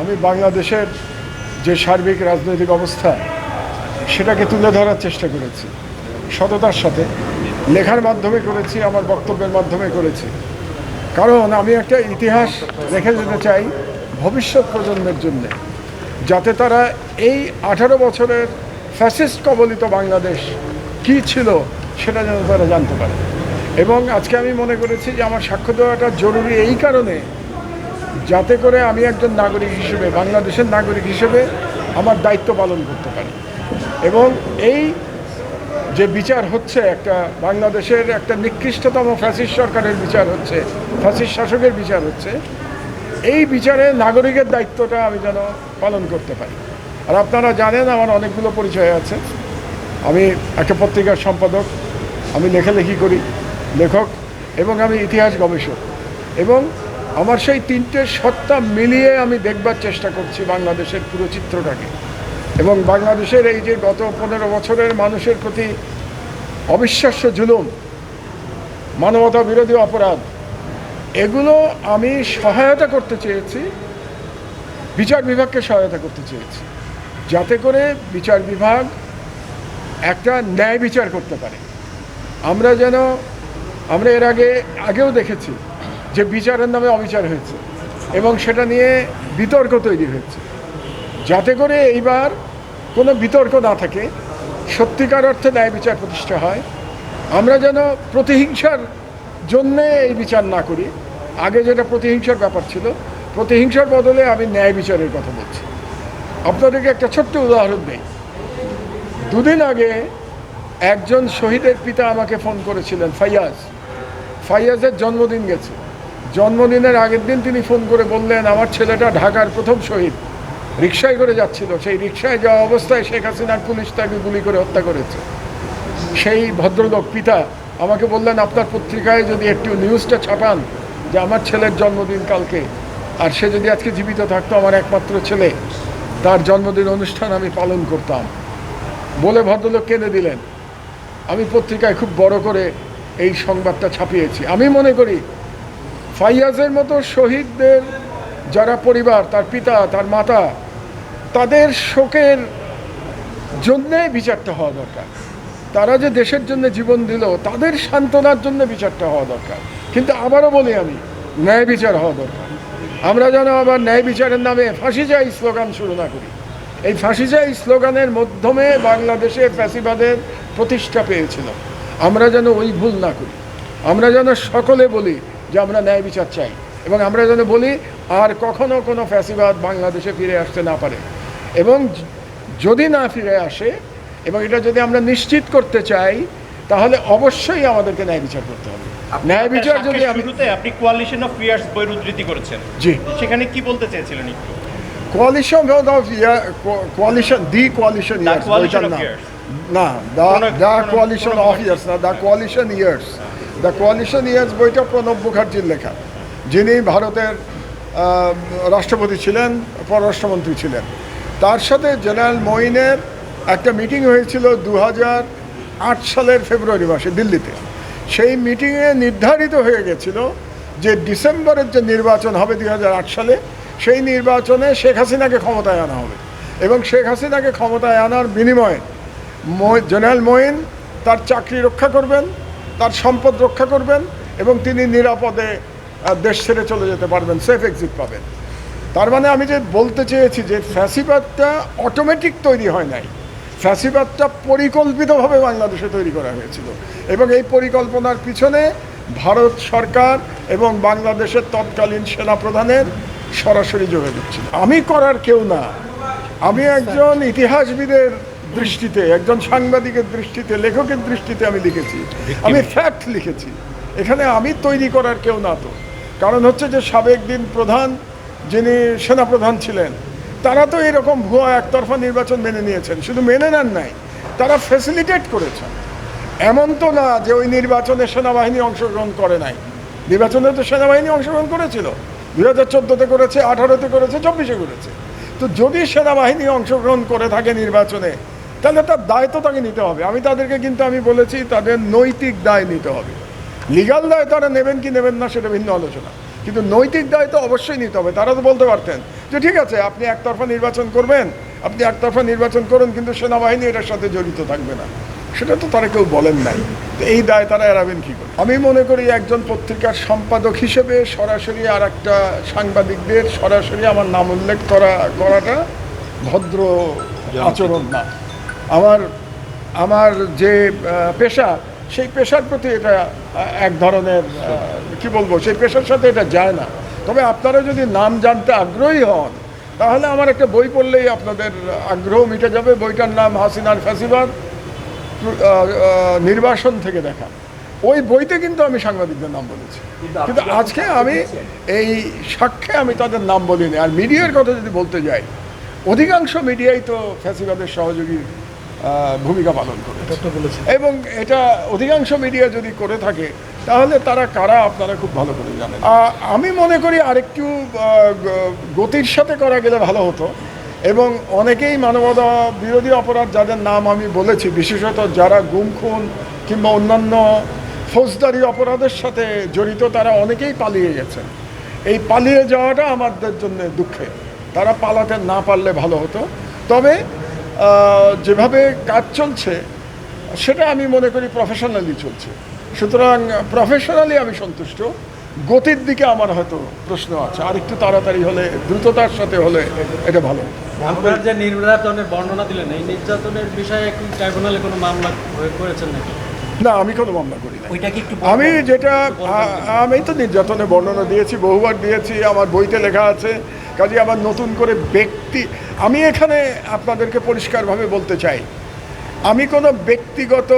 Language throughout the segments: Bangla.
আমি বাংলাদেশের যে সার্বিক রাজনৈতিক অবস্থা, সেটাকে তুলে ধরার চেষ্টা করেছি। সততার সাথে। লেখার মাধ্যমে করেছি, আমার বক্তব্যের মাধ্যমে করেছি। কারণ আমি একটা ইতিহাস রেখে যেতে চাই ভবিষ্যৎ প্রজন্মের জন্য, যাতে তারা এই আঠারো বছরের ফ্যাসিস্ট কবলিত বাংলাদেশ কি ছিল সেটা যেন তারা জানতে পারে। এবং আজকে আমি মনে করেছি যে আমার সাক্ষ্য দেওয়াটা জরুরি এই কারণে যাতে করে আমি একজন নাগরিক হিসেবে, বাংলাদেশের নাগরিক হিসেবে আমার দায়িত্ব পালন করতে পারি। এবং এই যে বিচার হচ্ছে, একটা বাংলাদেশের একটা নিকৃষ্টতম ফ্যাসিস্ট সরকারের বিচার হচ্ছে, ফ্যাসিস্ট শাসকের বিচার হচ্ছে, এই বিচারে নাগরিকের দায়িত্বটা আমি যেন পালন করতে পারি। আর আপনারা জানেন, আমার অনেকগুলো পরিচয় আছে। আমি একটা পত্রিকার সম্পাদক, আমি লেখালেখি করি, লেখক, এবং আমি ইতিহাস গবেষক। এবং আমার সেই তিনটে সত্তা মিলিয়ে আমি দেখবার চেষ্টা করছি বাংলাদেশের পুরো চিত্রটাকে। এবং বাংলাদেশের এই যে গত পনেরো বছরের মানুষের প্রতি অবিশ্বাস্য জুলুম, মানবতা বিরোধী অপরাধ, এগুলো আমি সহায়তা করতে চেয়েছি, বিচার বিভাগকে সহায়তা করতে চেয়েছি, যাতে করে বিচার বিভাগ একটা ন্যায় বিচার করতে পারে। আমরা যেন, আমরা এর আগে, আগেও দেখেছি যে বিচারের নামে অবিচার হয়েছে এবং সেটা নিয়ে বিতর্ক তৈরি হয়েছে। যাতে করে এইবার কোনো বিতর্ক না থাকে, সত্যিকার অর্থে ন্যায় বিচার প্রতিষ্ঠা হয়। আমরা যেন প্রতিহিংসার জন্যে এই বিচার না করি। আগে যেটা প্রতিহিংসার ব্যাপার ছিল, প্রতিহিংসার বদলে আমি ন্যায় বিচারের কথা বলছি। আপনাদেরকে একটা ছোট্ট উদাহরণ দেই। দুদিন আগে একজন শহীদের পিতা আমাকে ফোন করেছিলেন, ফাইয়াজ। ফাইয়াজের জন্মদিন গেছে। জন্মদিনের আগের দিন তিনি ফোন করে বললেন, আমার ছেলেটা ঢাকার প্রথম শহীদ। রিক্সায় করে যাচ্ছিল। সেই রিক্সায় যাওয়া অবস্থায় শেখ হাসিনার পুলিশ তাকে গুলি করে হত্যা করেছে। সেই ভদ্রলোক পিতা আমাকে বললেন, আপনার পত্রিকায় যদি একটু নিউজটা ছাপান যে আমার ছেলের জন্মদিন কালকে, আর সে যদি আজকে জীবিত থাকতো, আমার একমাত্র ছেলে, তার জন্মদিন অনুষ্ঠান আমি পালন করতাম। বলে ভদ্রলোক কেঁদে দিলেন। আমি পত্রিকায় খুব বড় করে এই সংবাদটা ছাপিয়েছি। আমি মনে করি ফাইয়াজের মতো শহীদদের যারা পরিবার, তার পিতা, তার মাতা, তাদের শোকের জন্যে বিচারটা হওয়া দরকার। তারা যে দেশের জন্য জীবন দিল, তাদের সান্ত্বনার জন্য বিচারটা হওয়া দরকার। কিন্তু আবারও বলি আমি, ন্যায় বিচার হওয়া দরকার। আমরা যেন আবার ন্যায় বিচারের নামে ফাঁসি যাই স্লোগান শুরু না করি। এই ফাঁসি যাই স্লোগানের মাধ্যমে বাংলাদেশে ফ্যাসিবাদের প্রতিষ্ঠা পেয়েছিল। আমরা যেন ওই ভুল না করি। আমরা যেন সকলে বলি যে আমরা ন্যায় বিচার চাই। এবং আমরা যেন বলি আর কখনো কোনো ফ্যাসিবাদ বাংলাদেশে ফিরে আসতে না পারে। এবং যদি না ফিরে আসে এবং এটা যদি আমরা নিশ্চিত করতে চাই তাহলে অবশ্যই আমাদেরকে ন্যায় বিচার করতে হবে। ন্যায় বিচার যদি শুরুতে আপনি কোয়ালিশন অফ ফিয়ার্স বইয়ের উদ্ধৃতি করেছেন। জি। সেখানে কি বলতে চেয়েছিলেন একটু? Coalition of year coalition the coalition years না. না দ্য কোয়ালিশন অফ ইয়ার্স না the coalition years the coalition years বইটা প্রণব মুখার্জির লেখা। যিনি ভারতের রাষ্ট্রপতি ছিলেন, পররাষ্ট্রমন্ত্রী ছিলেন। তার সাথে জেনারেল মঈনের একটা মিটিং হয়েছিল দু সালের ফেব্রুয়ারি মাসে দিল্লিতে। সেই মিটিংয়ে নির্ধারিত হয়ে গেছিল যে ডিসেম্বরের যে নির্বাচন হবে দুই হাজার আট সালে, সেই নির্বাচনে শেখ হাসিনাকে ক্ষমতায় আনা হবে। এবং শেখ হাসিনাকে ক্ষমতায় আনার বিনিময়ে জেনারেল মঈন তার চাকরি রক্ষা করবেন তার সম্পদ রক্ষা করবেন এবং তিনি নিরাপদে দেশ ছেড়ে চলে যেতে পারবেন সেফ এক্সিট পাবেন। তার মানে আমি যে বলতে চেয়েছি যে ফ্যাসিবাদটা অটোমেটিক তৈরি হয় নাই। ফ্যাসিবাদটা পরিকল্পিতভাবে বাংলাদেশে তৈরি করা হয়েছিল এবং এই পরিকল্পনার পিছনে ভারত সরকার এবং বাংলাদেশের তৎকালীন সেনাপ্রধানের সরাসরি যোগাযোগ ছিল। আমি করার কেউ না। আমি একজন ইতিহাসবিদের দৃষ্টিতে একজন সাংবাদিকের দৃষ্টিতে লেখকের দৃষ্টিতে আমি লিখেছি। আমি ফ্যাক্ট লিখেছি। এখানে আমি তৈরি করার কেউ না তো। কারণ হচ্ছে যে সাবেক দিন প্রধান যিনি সেনাপ্রধান ছিলেন তারা তো এরকম ভুয়া একতরফা নির্বাচন মেনে নিয়েছেন। শুধু মেনে নেন নাই তারা ফ্যাসিলিটেট করেছেন। এমন তো না যে ওই নির্বাচনে সেনাবাহিনী অংশগ্রহণ করে নাই। নির্বাচনে তো সেনাবাহিনী অংশগ্রহণ করেছিল। দুই হাজার চোদ্দোতে করেছে আঠারোতে করেছে চব্বিশে করেছে। তো যদি সেনাবাহিনী অংশগ্রহণ করে থাকে নির্বাচনে তাহলে তার দায় তো তাকে নিতে হবে। আমি তাদেরকে কিন্তু আমি বলেছি তাদের নৈতিক দায় নিতে হবে। লিগাল দায় তারা নেবেন কি নেবেন না সেটা ভিন্ন আলোচনা। কিন্তু নৈতিক দায় তো অবশ্যই নিতে হবে। তারা তো বলতে পারতেন যে ঠিক আছে আপনি একতরফা নির্বাচন করবেন। আপনি একতরফা নির্বাচন করুন কিন্তু সেনাবাহিনী এটার সাথে জড়িত থাকবে না। সেটা তো তারা কেউ বলেন নাই। তো এই দায় তারা এড়াবেন কী করে? আমি মনে করি একজন পত্রিকার সম্পাদক হিসেবে সরাসরি আর একটা সাংবাদিকদের সরাসরি আমার নাম উল্লেখ করা করাটা ভদ্র আচরণ না। আমার আমার যে পেশা সেই পেশার প্রতি এটা এক ধরনের কি বলব সেই পেশার সাথে এটা যায় না। তবে আপনারা যদি নাম জানতে আগ্রহী হন তাহলে আমার একটা বই পড়লেই আপনাদের আগ্রহ মিটে যাবে। বইটার নাম হাসিনার আহ, নির্বাসন থেকে দেখা। ওই বইতে কিন্তু আমি সাংবাদিকদের নাম বলেছি। কিন্তু আজকে আমি এই সাক্ষ্যে আমি তাদের নাম বলিনি। আর মিডিয়ার কথা যদি বলতে যাই অধিকাংশ মিডিয়াই তো ফ্যাসিবাদের সহযোগী ভূমিকা পালন করে এবং এটা অধিকাংশ মিডিয়া যদি করে থাকে তাহলে তারা কারা আপনারা খুব ভালো করে জানেন। আমি মনে করি আরেকটু গতির সাথে করা গেলে ভালো হতো। এবং অনেকেই মানবতা বিরোধী অপরাধ যাদের নাম আমি বলেছি বিশেষত যারা গুম খুন কিংবা অন্যান্য ফৌজদারি অপরাধের সাথে জড়িত তারা অনেকেই পালিয়ে গেছেন এই পালিয়ে যাওয়াটা আমাদের জন্য দুঃখের তারা পালাতে না পারলে ভালো হতো। তবে যেভাবে কাজ চলছে, সেটা আমি মনে করি প্রফেশনালি চলছে। সুতরাং প্রফেশনালি আমি সন্তুষ্ট। গতির দিকে আমার হয়তো প্রশ্ন আছে। আর একটু তাড়াতাড়ি হলে, দ্রুততার সাথে হলে এটা ভালো। যে নির্যাতনের বর্ণনা দিলেন, এই নির্যাতনের বিষয়ে ট্রাইব্যুনালে কোনো মামলা করেছেন নাকি? না আমি কোনো মামলা করি না ওইটা কি একটু আমি যেটা আমি তো নির্যাতনের বর্ণনা দিয়েছি বহুবার দিয়েছি আমার বইতে লেখা আছে। কাজে আমার নতুন করে ব্যক্তি আমি এখানে আপনাদেরকে পরিষ্কারভাবে বলতে চাই আমি কোনো ব্যক্তিগত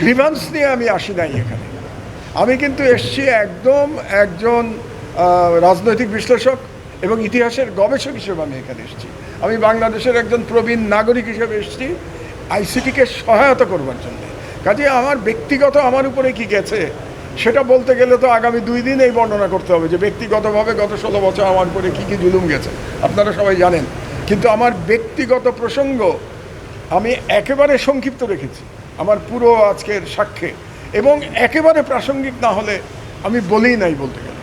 গ্রিভান্স নিয়ে আমি আসি নাই এখানে। আমি কিন্তু এসছি একদম একজন রাজনৈতিক বিশ্লেষক এবং ইতিহাসের গবেষক হিসেবে আমি এখানে এসেছি। আমি বাংলাদেশের একজন প্রবীণ নাগরিক হিসেবে এসেছি আইসিটিকে সহায়তা করবার জন্য। কাজে আমার ব্যক্তিগত আমার উপরে কি গেছে? সেটা বলতে গেলে তো আগামী দুই দিন এই বর্ণনা করতে হবে যে ব্যক্তিগতভাবে গত ষোলো বছর আমার উপরে কী কী জুলুম গেছে। আপনারা সবাই জানেন। কিন্তু আমার ব্যক্তিগত প্রসঙ্গ আমি একেবারে সংক্ষিপ্ত রেখেছি। আমার পুরো আজকের সাক্ষ্যে। এবং একেবারে প্রাসঙ্গিক না হলে আমি বলেই নাই বলতে গেলে।